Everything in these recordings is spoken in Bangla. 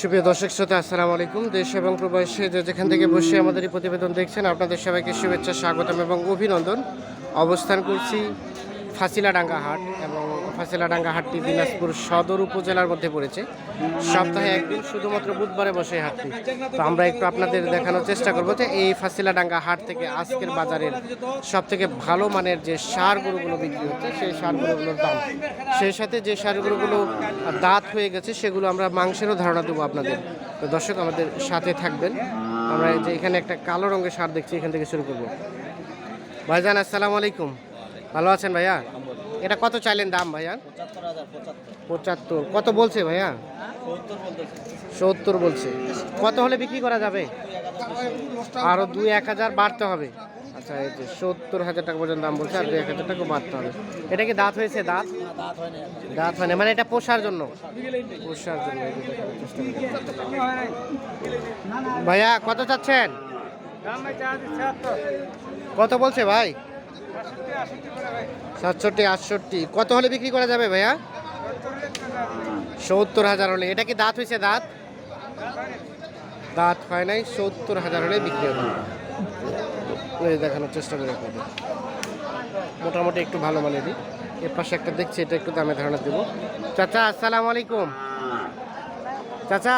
সুপ্রিয় দর্শক শ্রোতা, আসসালামু আলাইকুম। দেশ এবং প্রবাসী যেখান থেকে বসে আমাদের এই প্রতিবেদন দেখছেন, আপনাদের সবাইকে শুভেচ্ছা, স্বাগতম এবং অভিনন্দন। অবস্থান করছি ফাঁসিলাডাঙ্গা হাট এবং ফাঁসিলাডাঙ্গা হাটটি দিনাজপুর সদর উপজেলার মধ্যে পড়েছে। সপ্তাহে একদিন শুধুমাত্র বুধবারে বসে হাটটি। তো আমরা একটু আপনাদের দেখানোর চেষ্টা করব যে এই ফাঁসিলাডাঙ্গা হাট থেকে আজকের বাজারের সব থেকে ভালো মানের যে সার গরুগুলো বিক্রি হচ্ছে, সেই সার গরুগুলোর দাম। সেই সাথে যে সার গরুগুলো দাঁত হয়ে গেছে, সেগুলো আমরা মাংসেরও ধারণা দেবো আপনাদের। তো দর্শক আমাদের সাথে থাকবেন। আমরা যে এখানে একটা কালো রঙের সার দেখছি, এখান থেকে শুরু করব। ভাইজান, আসসালামু আলাইকুম। ভালো আছেন ভাইয়া? এটা কত চাইলেন দাম ভাইয়া? পঁচাত্তর। কত বলছে ভাইয়া? সত্তর বলছে। কত হলে বিক্রি করা যাবে? আরও দুই এক হাজার বাড়তে হবে। আচ্ছা এই যে সত্তর হাজার টাকা পর্যন্ত দাম বলছে, আর দুই এক হাজার টাকা বাড়তে হবে। এটা কি দাঁত হয়েছে? দাঁত? দাঁত হয় না। মানে এটা পোষার জন্য। পোষার জন্য। ভাইয়া, কত চাচ্ছেন? কত বলছে ভাই? সাতষট্টি আটষট্টি। কত হলে বিক্রি করা যাবে ভাইয়া? সত্তর হাজার হলে। এটা কি দাঁত হয়েছে দাঁত? দাঁত হয় নাই সত্তর হাজার হলে বিক্রি হবে। এই দেখানোর চেষ্টা করে আপনাদের মোটামুটি একটু ভালো মানেরই এর পাশে একটা দেখছি এটা একটু দামে ধারণা দেবো। চাচা আসসালামু আলাইকুম। চাচা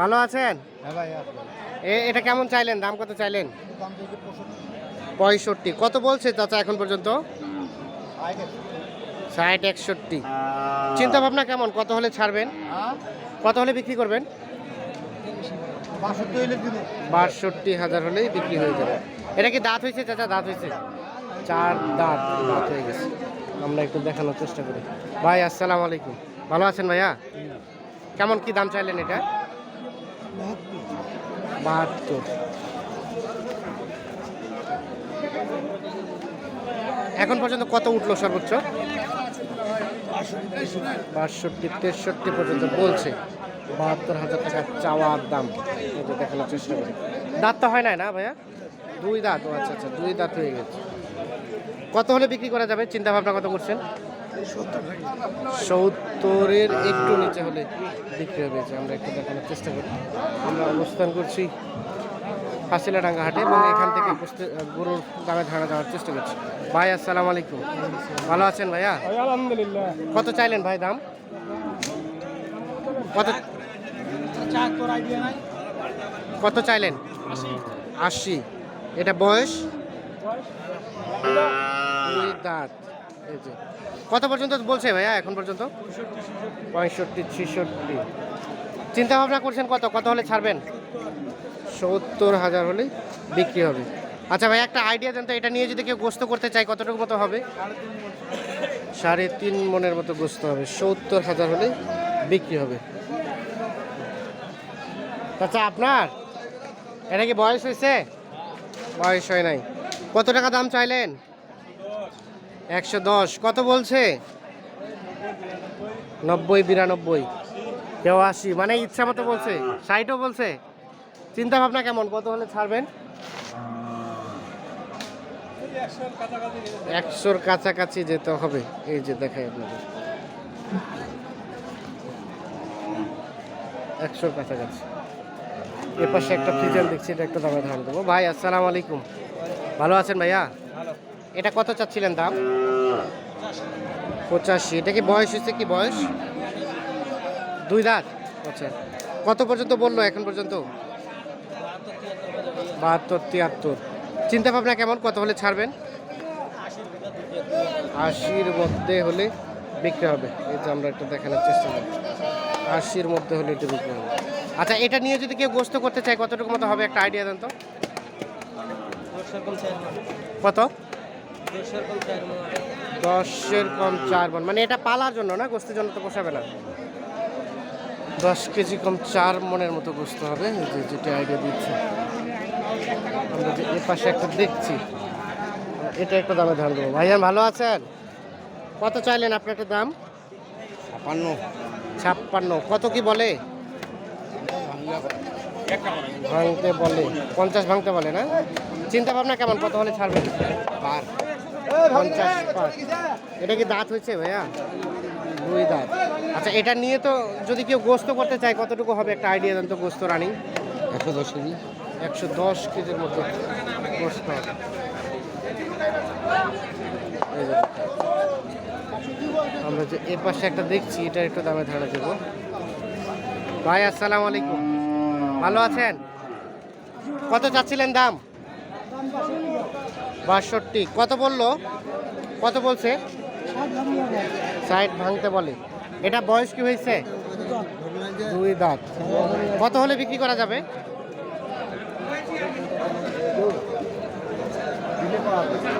ভালো আছেন? এ এটা কেমন চাইলেন? দাম কত চাইলেন? পঁয়ষট্টি। কত বলছে চাচা এখন পর্যন্ত? ষাট একষট্টি। চিন্তা ভাবনা কেমন? কত হলে ছাড়বেন? কত হলে বিক্রি করবেন? বাষট্টি হাজার হলেই বিক্রি হয়ে যাবে। এটা কি দাঁত হয়েছে চাচা? দাঁত হয়েছে? চার দাঁত দাঁত হয়ে গেছে। আমরা একটু দেখানোর চেষ্টা করি। ভাই আসসালামু আলাইকুম। ভালো আছেন ভাইয়া? কেমন কি দাম চাইলেন এটা? বাহাত্তর। এখন পর্যন্ত কত উঠল সর্বোচ্চ? বাষট্টি, তেষট্টি পর্যন্ত বলছে। বাহাত্তর হাজার টাকা চাওয়ার দাম। এটা দেখানোর চেষ্টা করি। দাঁত তো হয় নাই না ভাইয়া? দুই দাঁত, ও আচ্ছা আচ্ছা দুই দাঁত হয়ে গেছে। কত হলে বিক্রি করা যাবে? চিন্তা ভাবনা কত করছেন? সত্তরের একটু নিচে হলে বিক্রি হবে। আমরা একটু দেখানোর চেষ্টা করি। আমরা অবস্থান করছি ফাঁসিলাডাঙ্গা হাটে এবং এখান থেকে বুঝতে- গরুর দামে ধারণা দেওয়ার চেষ্টা করছি। ভাই আসসালামু আলাইকুম। ভালো আছেন ভাইয়া? আলহামদুলিল্লাহ। কত চাইলেন ভাই দাম? কত কত চাইলেন? আশি। এটা বয়স? দাঁত। কত পর্যন্ত বলছে ভাইয়া এখন পর্যন্ত? পঁয়ষট্টি ছিষট্টি। চিন্তা ভাবনা করছেন কত? কত হলে ছাড়বেন? সত্তর হাজার হলে বিক্রি হবে। আচ্ছা ভাই, একটা আইডিয়া দেন তো, এটা নিয়ে যদি কেউ গোস্ত করতে চায়, কতটুকু মতো হবে? সাড়ে তিন মনের মতো গোস্ত হবে, সত্তর হাজার হলে বিক্রি হবে। আচ্ছা আপনার? এটা কি বয়স হয়েছে? বয়স হয় নাই। কত টাকা দাম চাইলেন? একশো দশ। কত বলছে? নব্বই, বিরানব্বই। কেউ আশি। মানে ইচ্ছা মতো বলছে। ষাটও বলছে? চিন্তা ভাবনা কেমন? কত হলে ছাড়বেন? একশোর কাছাকাছি যেতে হবে। এই যে দেখাই আপনাদের। একশোর কাছাকাছি। এ পাশে একটা ফ্রিজার দেখছি, এটা একটা দামে ধারণ দেবো। ভাই, আসসালামু আলাইকুম। ভালো আছেন ভাইয়া? এটা কত চাচ্ছিলেন দাম? পঁচাশি। এটা কি বয়স হয়েছে কি বয়স? দুই দাঁত? আচ্ছা। কত পর্যন্ত বলল এখন পর্যন্ত? বাহাত্তর, তিয়াত্তর। চিন্তা ভাবনা কেমন? কত হলে ছাড়বেন? আশির মধ্যে হলে বিক্রি হবে। এই যে আমরা একটু দেখানোর চেষ্টা করি। আশির মধ্যে হলে এটা বিক্রি হবে। আচ্ছা এটা নিয়ে যদি কেউ গোস্ত করতে চায়, কতটুকু মতো হবে? একটা আইডিয়া দেন তো। কত? দশের কম চার মন। মন এটা পালার জন্য না? গোস্তের জন্য তো পোষাবে না। দশ কেজি কম চার মনের মতো গোস্ত হবে। যেটা আইডিয়া দিচ্ছে। আমরা যে এ পাশে একটা দেখছি। এটা একটা দামে ধান দেবো। ভাইজান ভালো আছেন? কত চাইলেন আপনার একটা দাম? ছাপান্ন ছাপ্পান্ন। কত কি বলে? ভাঙতে বলে। পঞ্চাশ ভাঙতে বলে না? চিন্তা ভাবনা কেমন? কত হলে ছাড়বেন পঞ্চাশ পার। এটা কি দাঁত হয়েছে ভাইয়া? দুই দাঁত। আচ্ছা এটা নিয়ে তো যদি কেউ গোস্ত করতে চায় কতটুকু হবে? একটা আইডিয়া দেন তো গোস্ত রানিং। একশো দশ কেজি। একশো দশ কেজির মতো গোস্ত। আমরা যে এ পাশে একটা দেখছি এটা একটু দামে ধারণা দেবো। ভাই আসসালামু আলাইকুম। ভালো আছেন? কত চাচ্ছিলেন দাম? বাষট্টি। কত বলল? কত বলছে? সাইড ভাঙতে বলে। এটা বয়স কি হয়েছে? দুই দাঁত। কত হলে বিক্রি করা যাবে?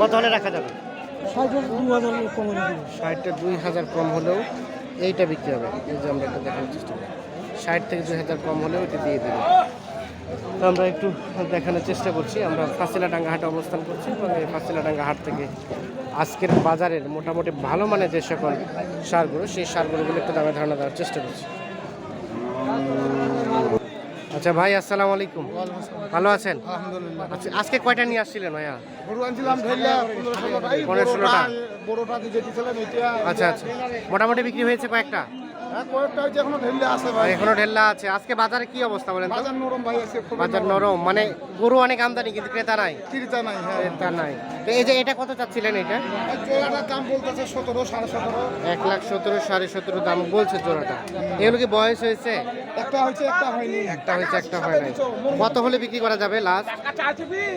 কত হলে রাখা যাবে? ষাটটা দুই হাজার কম হলেও এইটা বিক্রি হবে। এই যে আমরা এটা দেখানোর চেষ্টা করি। ষাট থেকে দুই হাজার কম হলেও এটা দিয়ে দেবে। তো আমরা একটু দেখানোর চেষ্টা করছি। আমরা ফাঁসিলাডাঙ্গা হাটে অবস্থান করছি এবং এই ফাঁসিলাডাঙ্গা হাট থেকে আজকের বাজারের মোটামুটি ভালো মানের যে সকল সারগুলো সেই সারগুলোগুলো একটু দামে ধারণা দেওয়ার চেষ্টা করছি। আচ্ছা ভাই আসসালামু আলাইকুম। ভালো আছেন? আচ্ছা আজকে কয়টা নিয়ে আসছিলেন ভাইয়া? গরু আনছিলাম পনেরো ষোলোটা। বড়োটা আচ্ছা আচ্ছা। মোটামুটি বিক্রি হয়েছে কয়েকটা? এখনও ভাই। এখনও ঢেল্লা আছে। আজকে বাজারে কি অবস্থা বলেন বাজার নরম ভাই আছে বাজার নরম। মানে গরু অনেক আমদানি কিন্তু ক্রেতা নাই। কিরিতা নাই হ্যাঁ। ক্রেতা নাই। তো এই যে এটা কত চাচ্ছিলেন এটা? দাম বলতেছে সতেরো সাড়ে সতেরো। এক লাখ সতেরো সাড়ে সতেরো দাম বলছে জোড়াটা। এগুলো কি বয়স হয়েছে? একটা হয়েছে একটা হয়নি। একটা হয়েছে একটা হয় নাই। কত হলে বিক্রি করা যাবে লাস্ট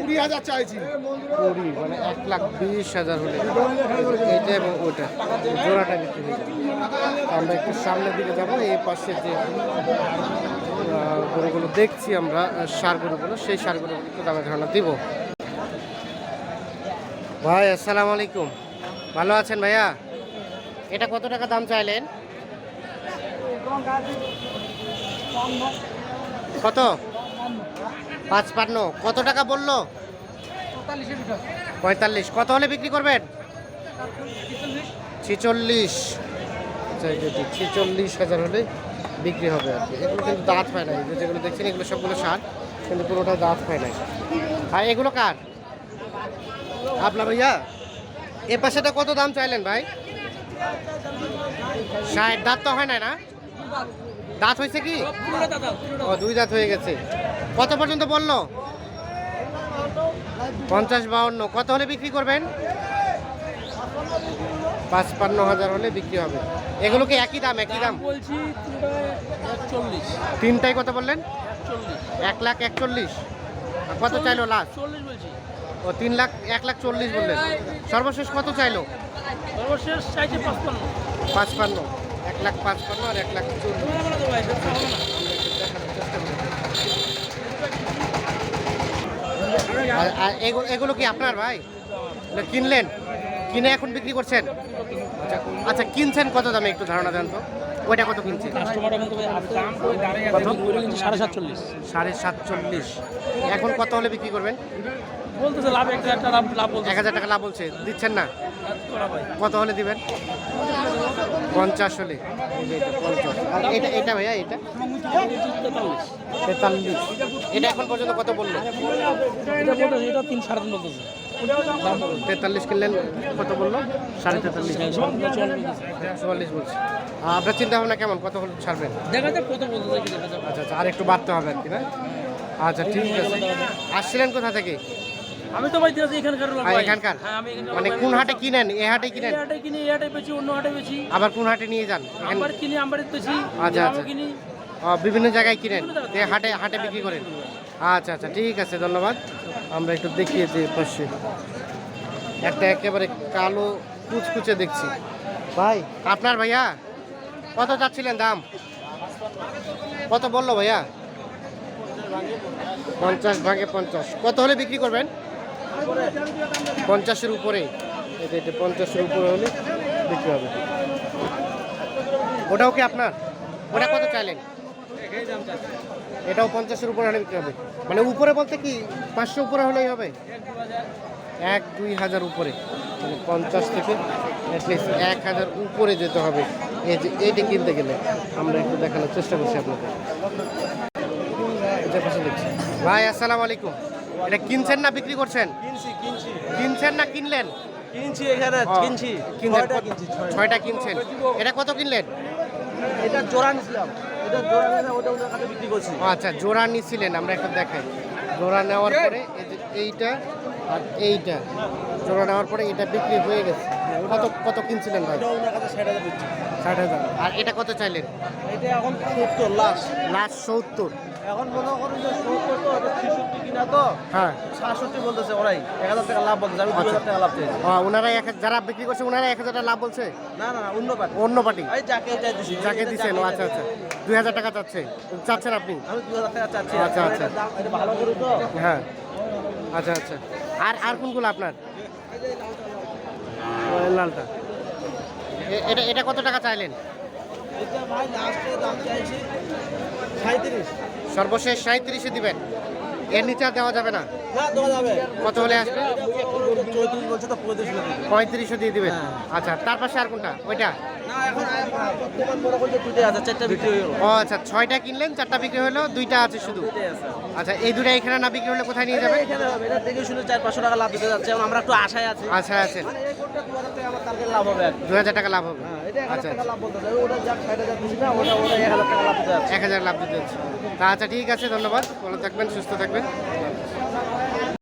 কুড়ি হাজার চাইছি। কুড়ি মানে এক লাখ বিশ হাজার হলে। এইটা এবং ওটা জোড়াটা বিক্রি হয়ে যাবে। আমরা একটু সামনের দিকে যাব, এই পাশে যে গরুগুলো দেখছি আমরা সার গরুগুলো, সেই সার গরুগুলো একটু দামে ধারণা দিব। ভাই, আসসালামু আলাইকুম। ভালো আছেন ভাইয়া? এটা কত টাকা দাম চাইলেন? কত? পাঁচ পান্ন কত টাকা বলল? পঁয়তাল্লিশ। কত হলে বিক্রি করবেন? ছিচল্লিশ। আচ্ছা এই যে হাজার হলে বিক্রি হবে আর কি। এগুলো কিন্তু দাঁত হয় না যেগুলো দেখছেন, এগুলো সবগুলো সার, কিন্তু পুরোটা দাঁত হয় না আর এগুলো কার? আপনার ভাইয়া এ পাশেটা কত দাম চাইলেন ভাই? ষাট, দাঁত তো হয় না না? দাঁত হয়েছে কি? ও, দুই দাঁত হয়ে গেছে। কত পর্যন্ত বলল? পঞ্চাশ বাউন্ন, কত হলে বিক্রি করবেন? পাঁচপান্ন হাজার হলে বিক্রি হবে। এগুলো কি একই দাম একই দাম? বলছি চল্লিশ তিনটাই কত বললেন? এক লাখ একচল্লিশ। কত চাইলো লাস্ট চল্লিশ বলছি। ও তিন লাখ এক লাখ চল্লিশ বললেন। সর্বশেষ কত চাইলো? সর্বশেষ চাইছে পাঁচপান্ন। পাঁচপান্ন। এক লাখ পাঁচপান্ন আর এক লাখ চল্লিশ। এগুলো কি আপনার ভাই? কিনলেন? কিনে এখন বিক্রি করছেন? আচ্ছা কিনছেন কত দামে একটু ধারণা দেন তো? ওইটা কত কিন্তু সাড়ে সাতচল্লিশ। সাড়ে সাতচল্লিশ। এখন কত হলে বিক্রি করবেন? বলতেছে লাভ একটা একটা লাভ লাভ বলতে এক হাজার টাকা লাভ বলছে। দিচ্ছেন না? কত হলে দিবেন? পঞ্চাশ হলে। এটা পঞ্চাশ আর এটা এটা ভাইয়া এটা? তেতাল্লিশ। এটা এখন পর্যন্ত কত বলল? এটা তিন সাড়ে তিন বলতেছে। তেতাল্লিশ কিনলেন কত বলল? সাড়ে তেতাল্লিশ চুয়াল্লিশ বলছি। আপনার চিন্তা ভাবনা কেমন? কত ছাড়বেন? দেখা যাক কত আচ্ছা আচ্ছা আর একটু বাড়তে হবে আর কি না? আচ্ছা ঠিক আছে। আসছিলেন কোথা থেকে? আমি তো ভাই দিয়েছি এখানকার লোক আর ভাই। এখানকার? হ্যাঁ এখানকার মানে কোন হাটে কিনেন? এ হাটে কিনেন? হাটে কিনি এই হাটে বেচি অন্য হাটে বেচি। আবার কোন হাটে নিয়ে যান? কিনি বেচি আচ্ছা, আচ্ছা। কিনি। বিভিন্ন জায়গায় কিনেন? হাটে হাটে বিক্রি করেন? আচ্ছা আচ্ছা ঠিক আছে ধন্যবাদ। আমরা একটু দেখিয়েছি পাশে। একটা একেবারে কালো কুচকুচে দেখছি। ভাই, আপনার ভাইয়া, কত চাচ্ছিলেন দাম? কত বলল ভাইয়া? পঞ্চাশ ভাগে পঞ্চাশ। কত হলে বিক্রি করবেন? পঞ্চাশের উপরে। এটা এটা পঞ্চাশের উপরে হলে বিক্রি হবে। ওটাও কি আপনার? ওটা কত চাইলেন? এটাও পঞ্চাশের উপরে হলে বিক্রি হবে। মানে উপরে বলতে কি পাঁচশো উপরে হলেই হবে? এক দুই হাজার উপরে। মানে পঞ্চাশ থেকে অ্যাটলিস্ট এক হাজার উপরে যেতে হবে। এই যে এইটা কিনতে গেলে আমরা একটু দেখানোর চেষ্টা করছি আপনাদের। এই পাশে দেখছি। ভাই আসসালামু আলাইকুম। এটা কিনছেন না বিক্রি করছেন? কিনছি কিনছি। কিনছেন না কিনলেন? কিনছি এখানে কিনছি। ছয়টা কিনছেন। এটা কত কিনলেন? এটা জোড়া নিছিলাম। আচ্ছা জোড়া নিছিলেন আমরা একটু দেখাই। জোড়া নেওয়ার পরে এইটা আর এইটা জোড়া নেওয়ার পরে এটা বিক্রি হয়ে গেছে। কত কত কিনছিলেন ভাই? ষাট হাজার। আর এটা কত চাইলেন? এটা এখন সত্তর লাস্ট। লাস্ট সত্তর। এখন মনে করুন যে সত্তর তো এটা ছিষট্টি কিনা তো হ্যাঁ। সাতষট্টি বলতেছে ওরাই এক হাজার টাকা লাভ বলতেছে আমি দু হাজার টাকা লাভ চাইছি ওনারা এক যারা বিক্রি করছে ওনারা এক হাজার টাকা লাভ বলছে? না না না অন্য পার্টি। অন্য পার্টি। এই যাকে চাই দিছি যাকে দিচ্ছেন আচ্ছা আচ্ছা। দুই হাজার টাকা চাচ্ছে। চাচ্ছেন আপনি? আমি দু হাজার টাকা চাচ্ছি। আচ্ছা, আচ্ছা। ভালো করে তো। হ্যাঁ। আচ্ছা আচ্ছা। আর আর কোনগুলো আপনার? লালটা। এটা এটা কত টাকা চাইলেন? এটা ভাই লাস্টে দাম চাইছি। সর্বশেষ সাঁত্রিশে দিবেন। এর নিচে আর দেওয়া যাবে না? কত হলে আসবে? পঁয়ত্রিশশো দিয়ে দিবেন। হ্যাঁ। আচ্ছা তার পাশে আর কোনটা? ওইটা? ও আচ্ছা ছয়টা কিনলেন চারটা বিক্রি হলো দুইটা আছে শুধু? আচ্ছা এই দুটা এখানে না বিক্রি হলে কোথায় নিয়ে যাবে দেখে শুনে চার পাঁচশো টাকা লাভ দিতে যাচ্ছে আমরা একটু আশায় আছি। আচ্ছা আছে মানে দু হাজার টাকা লাভ হবে দু হাজার টাকা লাভ হবে। হ্যাঁ আচ্ছা ওটা এক হাজার লাভ দিতে যাচ্ছে। আচ্ছা ঠিক আছে ধন্যবাদ। ভালো থাকবেন সুস্থ থাকবেন।